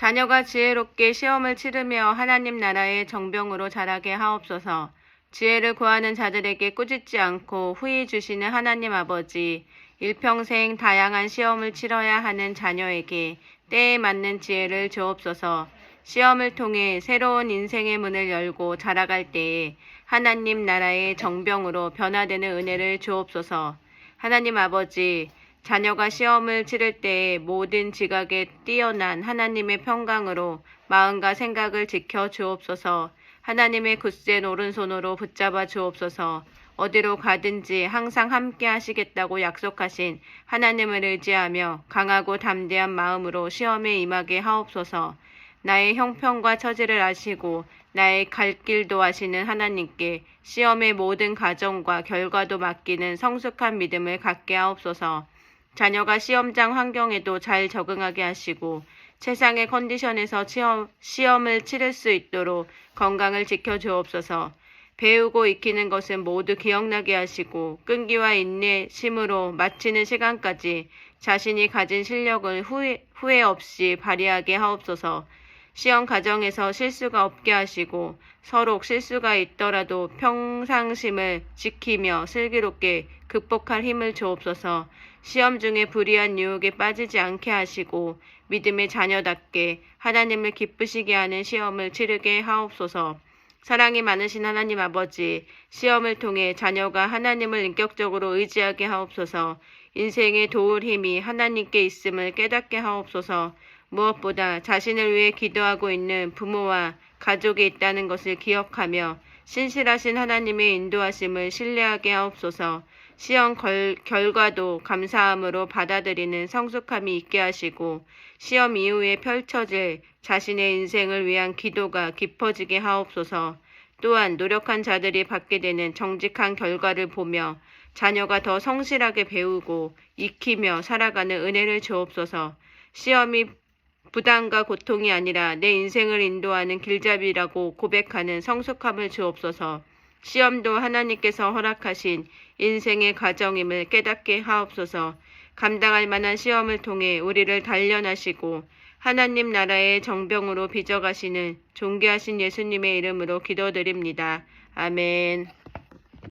자녀가 지혜롭게 시험을 치르며 하나님 나라의 정병으로 자라게 하옵소서. 지혜를 구하는 자들에게 꾸짖지 않고 후히 주시는 하나님 아버지, 일평생 다양한 시험을 치러야 하는 자녀에게 때에 맞는 지혜를 주옵소서. 시험을 통해 새로운 인생의 문을 열고 자라갈 때에 하나님 나라의 정병으로 변화되는 은혜를 주옵소서. 하나님 아버지, 자녀가 시험을 치를 때에 모든 지각에 뛰어난 하나님의 평강으로 마음과 생각을 지켜 주옵소서. 하나님의 굳센 오른손으로 붙잡아 주옵소서. 어디로 가든지 항상 함께 하시겠다고 약속하신 하나님을 의지하며 강하고 담대한 마음으로 시험에 임하게 하옵소서. 나의 형편과 처지를 아시고 나의 갈 길도 아시는 하나님께 시험의 모든 과정과 결과도 맡기는 성숙한 믿음을 갖게 하옵소서. 자녀가 시험장 환경에도 잘 적응하게 하시고 세상의 컨디션에서 시험, 시험 을 치를 수 있도록 건강을 지켜 주옵소서. 배우고 익히는 것은 모두 기억나게 하시고 끈기와 인내심으로 마치는 시간까지 자신이 가진 실력을 후회, 후회 없이 발휘하게 하옵소서. 시험 과정에서 실수가 없게 하시고 서로 실수가 있더라도 평상심을 지키며 슬기롭게 극복할 힘을 주옵소서. 시험 중에 불의한 유혹에 빠지지 않게 하시고 믿음의 자녀답게 하나님을 기쁘시게 하는 시험을 치르게 하옵소서. 사랑이 많으신 하나님 아버지, 시험을 통해 자녀가 하나님을 인격적으로 의지하게 하옵소서. 인생에 도울 힘이 하나님께 있음을 깨닫게 하옵소서. 무엇보다 자신을 위해 기도하고 있는 부모와 가족이 있다는 것을 기억하며 신실하신 하나님의 인도하심을 신뢰하게 하옵소서. 시험 걸, 결과도 감사함으로 받아들이는 성숙함이 있게 하시고 시험 이후에 펼쳐질 자신의 인생을 위한 기도가 깊어지게 하옵소서. 또한 노력한 자들이 받게 되는 정직한 결과를 보며 자녀가 더 성실하게 배우고 익히며 살아가는 은혜를 주옵소서. 시험이 부담과 고통이 아니라 내 인생을 인도하는 길잡이라고 고백하는 성숙함을 주옵소서. 시험도 하나님께서 허락하신 인생의 과정임을 깨닫게 하옵소서. 감당할 만한 시험을 통해 우리를 단련하시고 하나님 나라의 정병으로 빚어가시는 존귀하신 예수님의 이름으로 기도드립니다. 아멘.